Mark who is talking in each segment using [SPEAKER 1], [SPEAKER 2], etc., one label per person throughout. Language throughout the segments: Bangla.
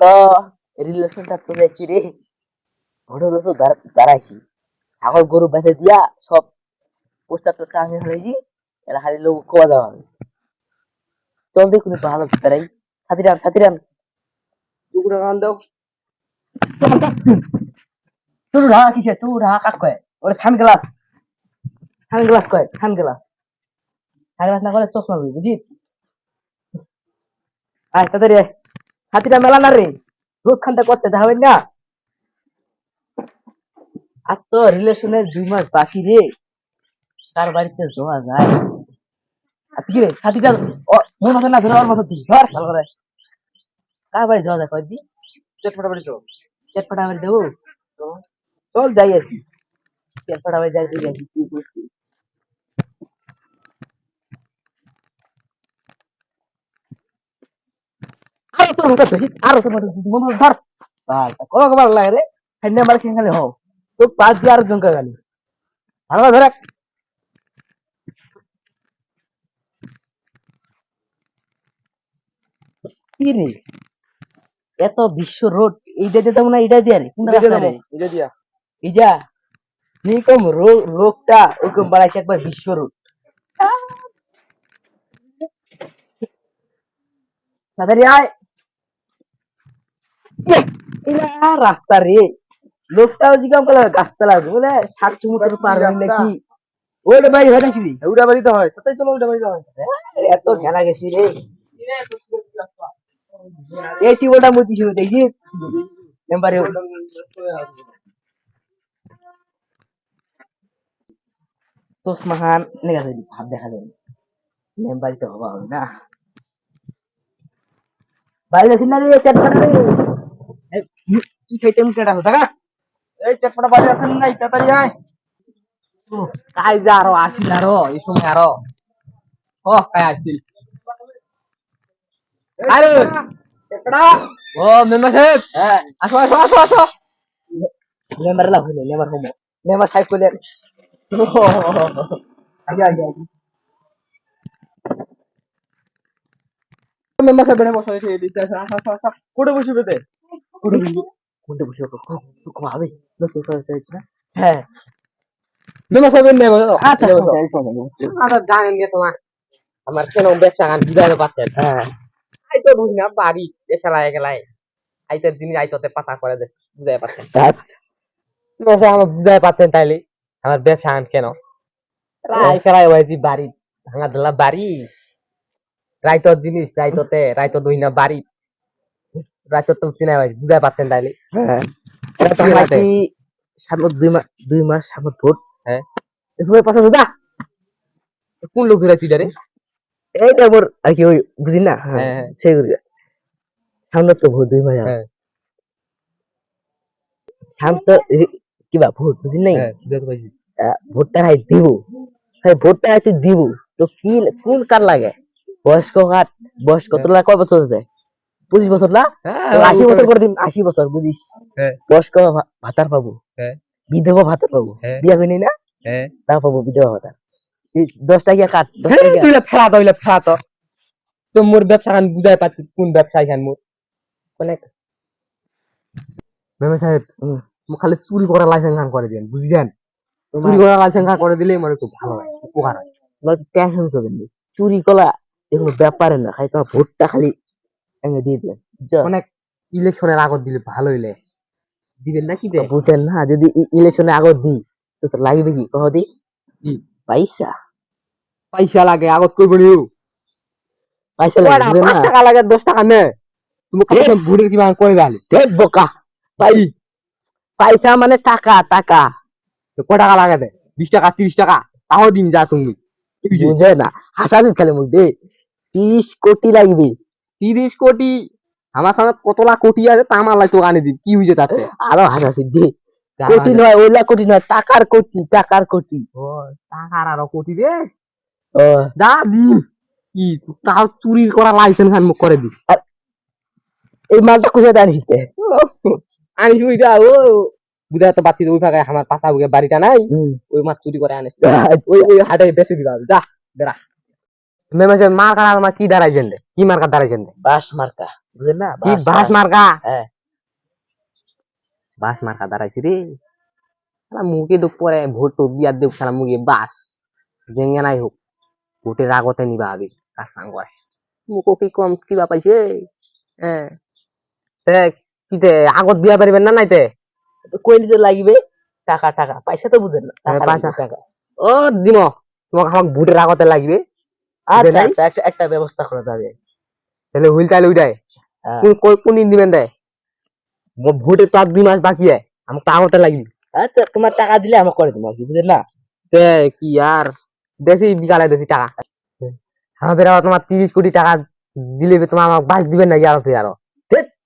[SPEAKER 1] তো রিলেশনটা তো দেখছি রে? ঘটে তো দাঁড়াইছি। ছাগল গরু বেঁচে দিয়া সব পোস্টার টোস্টার আমি হয়েছি এরা হারি লোক কোয়া দেওয়া হবে। চল দেখুন ভালো দাঁড়াই সাথী রান সাথী রান।
[SPEAKER 2] গান দাও।
[SPEAKER 1] তুই রাহা কিসে তুই রাহা কাক কয়? ওরে থান গ্লাস। থান গ্লাস কয়? থান গ্লাস। থান গ্লাস না করে চশমা বুঝি আয় তাড়াতাড়ি আয়। হাতিটা মেলা না রে? রোজ খানটা করছে দেখাবেন না? আর তো রিলেশনের দুই মাস বাকি রে। তার বাড়িতে যাওয়া যায়। আচ্ছা কি রে হাতিটা মন না ধরে আমার মতো ধর। ভালো করে। কার বাড়ি যাওয়া যায় কয়েকদিন
[SPEAKER 2] চটপটা বাড়ি চল
[SPEAKER 1] চেটপাটা বাড়ি দেবো চল যাই আর কি। চেটপাটা বাড়ি যাই তুই আসি তুই মনে দিয়ে এত বিশ্ব রোড এইটা দিতে না এইটা দিয়ে
[SPEAKER 2] এটা দিয়া
[SPEAKER 1] ইজা নিকম রোগ রোগটা ওরকম বাড়াইছে একবার বিশ্ব রোগ তাড়াতাড়ি আয় রাস্তা রে। লোকটাও জিজ্ঞাসা করল গাছতলা বলে, সাত সমুদ্র পার হয় নাকি ওইটা বাড়ি হয় নাকি?
[SPEAKER 2] ওটা বাড়িতে হয়। কোথায় চলো ওটা বাড়িতে হয়।
[SPEAKER 1] এত খেলা গেছি রে। এই টিবলটা মুতি ছিল দেখি। এবারে চশমা খান নেগা যদি ভাব দেখা যায়। মেম্বারি তো হবা না। বাড়ি যাচ্ছি না রে চারপাটা রে কি- খাইতে মুখে রাখো টাকা
[SPEAKER 2] এই চটপটা বাড়ি আছেন নাই? তাড়াতাড়ি আয়।
[SPEAKER 1] কাই যা আরও আসিল আরও এই সময় আরও। ও কাই আসিল? আরে
[SPEAKER 2] চটপটা।
[SPEAKER 1] ও মেম্বার সাহেব। হ্যাঁ। আসো আসো আসো আসো। মেম্বার লাভ হইলে মেম্বার হোমো মেম্বার সাহেব কইলে আগে আগে আগে।
[SPEAKER 2] মেম্বার সাহেব বসা আসো আসো আসো আসো। কোটে বসবে তে?
[SPEAKER 1] কোনটা না হ্যাঁ।
[SPEAKER 2] বসো
[SPEAKER 1] আচ্ছা
[SPEAKER 2] আচ্ছা জানেন গে তোমার। আমার কেন ব্যবসা গান বুঝাতে পারছেন
[SPEAKER 1] হ্যাঁ।
[SPEAKER 2] আই বুঝি না বাড়ি এসেলায় গেলায় আইতের দিন আইততে পাতা করে বুঝাই পাচ্ছেন।
[SPEAKER 1] আচ্ছা।
[SPEAKER 2] আমার বুঝাই পাচ্ছেন তাইলে। আমার ব্যবসা গান কেন? হয়েছি বাড়ি ভাঙা দিলা বাড়ি। রাইতর জিনিস রাইততে রাইত দুই না বাড়ি। রাইতর তো চিনাই হয়েছি বুঝাই পাচ্ছেন তাইলে?
[SPEAKER 1] হ্যাঁ। সামনে দুই মাস দুই মাস সামনে ভোট।
[SPEAKER 2] হ্যাঁ।
[SPEAKER 1] এভাবে পাশে
[SPEAKER 2] কোন লোক ধরে তুই রে?
[SPEAKER 1] এইটা মোর আর কি ওই না?
[SPEAKER 2] হ্যাঁ,
[SPEAKER 1] হ্যাঁ
[SPEAKER 2] হ্যাঁ।
[SPEAKER 1] সামনে তো ভোট দুই মাস।
[SPEAKER 2] হ্যাঁ।
[SPEAKER 1] কিবা ভোট বুঝি নাই? ভোটটা হাই দিব। ভাই ভোটটা তুই দিব। তো কি কোন কার লাগে? বয়স্ক কার? বয়স্ক কত লাগে কয় বছর আছে পঁচিশ বছর না? তো আশি বছর করে দিন আশি বছর বুঝিস?
[SPEAKER 2] হ্যাঁ।
[SPEAKER 1] বয়স্ক ভাতার পাবো।
[SPEAKER 2] হ্যাঁ।
[SPEAKER 1] বিধবা ভাতার পাবো।
[SPEAKER 2] হ্যাঁ।
[SPEAKER 1] বিয়া হয়নি না
[SPEAKER 2] হ্যাঁ।
[SPEAKER 1] তা পাবো বিধবা ভাতার। দশ টাকা কাট দশ
[SPEAKER 2] হ্যাঁ, তুই ফেলা তো ফেলা তো তো মোর ব্যবসা গান বুঝাই পাচ্ছি কোন ব্যবসা এখান মোর?
[SPEAKER 1] মানে
[SPEAKER 2] মেমে সাহেব। মোক খালি চুরি করা লাইসেন্স খান করে দেন বুঝছেন? চুরি করা লাইসেন্স খান করে দিলেই আমার খুব ভালো হয় উপকার হয়।
[SPEAKER 1] টেনশন করবেন চুরি কলা এগুলো ব্যাপারে না খালি তোমার ভোটটা খালি এনে দিয়ে দিবেন
[SPEAKER 2] অনেক ইলেকশনের আগত দিলে ভালো হইলে। দিবেন নাকি দে?
[SPEAKER 1] বুঝছেন না যদি ইলেকশনে আগত দিই তো তো লাগবে কি? কহ দি। পয়সা
[SPEAKER 2] পয়সা লাগে আগত করব নিও
[SPEAKER 1] পয়সা লাগে না
[SPEAKER 2] টাকা লাগে দশ টাকা নে? তুমি কত ভোটের কি ভাঙ করে দালি
[SPEAKER 1] দেখ বোকা। পাই। পয়সা মানে টাকা টাকা।
[SPEAKER 2] তো ক টাকা লাগে দে? বিশ টাকা তিরিশ টাকা তাও দিন যা তুমি।
[SPEAKER 1] বুঝে না। হাসা দিন খালি মুখ দে। তিরিশ কোটি লাগবে।
[SPEAKER 2] তিরিশ কোটি আমার সামনে কত লাখ কোটি আছে তা আমার লাগে তোকে আনে দিবি কি হয়েছে তাতে?
[SPEAKER 1] আরও হাসাছি দে কোটি নয় ওইলা কোটি নয় টাকার কোটি টাকার কোটি।
[SPEAKER 2] ও, টাকার আরও কোটি রে?
[SPEAKER 1] ও।
[SPEAKER 2] যা দিন কি তাও চুরি করা লাইসেন্স খান মুখ করে দিস।
[SPEAKER 1] এই মালটা কোথায় দাঁড়িয়েছে
[SPEAKER 2] আনিস ওইটা ও বুঝাতে পারছি ওই ফাঁকায় আমার পাশা বুকে বাড়িটা নাই। ওই মাছ চুরি করে আনিস। ওই ওই হাটে বেশি দিবা যা বেড়া। মেমে মার আমার কি দাঁড়াইছেন কি মার্কার দাঁড়াইছেন
[SPEAKER 1] বাস মার্কা বুঝেন না?
[SPEAKER 2] কি বাস মার্কা।
[SPEAKER 1] হ্যাঁ।
[SPEAKER 2] বাস মার্কা দাঁড়াইছি রে। শালা মুখে দুঃখ পরে ভোট তো দেব শালা মুখে বাস জেঙ্গে নাই হোক। ভোটের আগতে নিবা আবি কাজ করে? মুখো কি কম কিবা পাইছে? হ্যাঁ। কিতে আগত বিয়া পারিবেন না নাইতে
[SPEAKER 1] কই নিতে লাগিবে? টাকা টাকা। পয়সা তো বুঝেন না।
[SPEAKER 2] হ্যাঁ,
[SPEAKER 1] টাকা
[SPEAKER 2] ও দিম। তোমাকে আমাকে ভোটের আগতে লাগবে।
[SPEAKER 1] আচ্ছা আচ্ছা একটা একটা ব্যবস্থা করা যাবে
[SPEAKER 2] তাহলে হুইল তাহলে উঠাই
[SPEAKER 1] হ্যাঁ।
[SPEAKER 2] কোন কোন- দিন দিবেন দেয়? ভোটের তো আর দুই মাস বাকি আছে। আমাকে তো লাগবে।
[SPEAKER 1] আচ্ছা তোমার টাকা দিলে আমাকে করে কি বুঝেন না?
[SPEAKER 2] কি আর? দেশি বিকালে দেশি টাকা। আমাদের আবার তোমার তিরিশ কোটি টাকা দিলে তোমার আমাকে বাস দিবেন নাকি আরও তুই
[SPEAKER 1] আরও?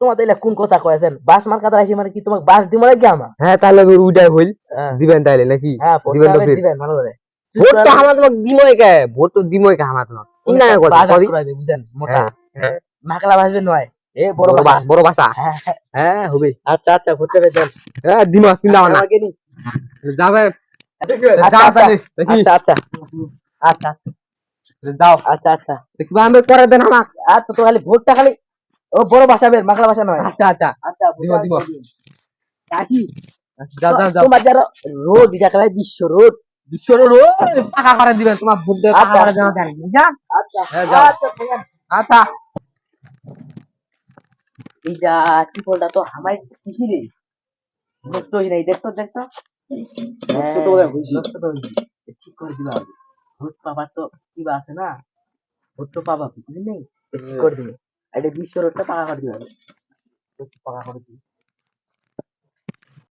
[SPEAKER 1] তোমার তাইলে কোন কথা কয়েছেন? বাস মার্কা দাঁড়াইছি মানে কি তোমাকে বাস দিব নাকি আমার?
[SPEAKER 2] হ্যাঁ তাহলে উইটাই হইল। দিবেন তাইলে নাকি?
[SPEAKER 1] হ্যাঁ।
[SPEAKER 2] দিবেন
[SPEAKER 1] ভালো করে।
[SPEAKER 2] ভোট তো আমার তোমাকে দিমই কে ভোট তো দিমই কে না কথা
[SPEAKER 1] বুঝেন মোটা।
[SPEAKER 2] হ্যাঁ।
[SPEAKER 1] মাকলা ভাসবে নয়। এ বড় বাস
[SPEAKER 2] বড় বাসা
[SPEAKER 1] হ্যাঁ হ্যাঁ।
[SPEAKER 2] হ্যাঁ হবে।
[SPEAKER 1] আচ্ছা আচ্ছা ঘুরতে পেতেন
[SPEAKER 2] হ্যাঁ দিমা চিন্তা
[SPEAKER 1] নি
[SPEAKER 2] যাবে।
[SPEAKER 1] আচ্ছা,
[SPEAKER 2] যাও
[SPEAKER 1] আচ্ছা। আচ্ছা। আচ্ছা আচ্ছা। আচ্ছা আচ্ছা।
[SPEAKER 2] দেখবা আমি করে দেন আমার
[SPEAKER 1] আচ্ছা তো খালি ভোটটা খালি ও বড় বাসা বের মাকলা বাসা নয়।
[SPEAKER 2] আচ্ছা আচ্ছা।
[SPEAKER 1] আচ্ছা
[SPEAKER 2] দিব, দিব।
[SPEAKER 1] কাকি। তোমার যারা রোড এটা রোড
[SPEAKER 2] বিশ্ব রোড। পাকা করে দিবেন তোমার ভোট পাকা
[SPEAKER 1] আচ্ছা।
[SPEAKER 2] করে দেওয়া জানি বুঝা
[SPEAKER 1] আচ্ছা।
[SPEAKER 2] হ্যাঁ,
[SPEAKER 1] আচ্ছা
[SPEAKER 2] আচ্ছা।
[SPEAKER 1] এইটা টিপলটা তো আমার কিসি রে। নষ্ট হই নাই দেখতো দেখতো। তো হয়ে তো গেছে। ঠিক করে দিবা হবে। পাবার তো কিবা আছে না? ভোট তো পাবা বুঝলি? নেই ঠিক করে দিবে। এটা বিশ্ব রোডটা পাকা করে দিবা পাকা করে দিবি।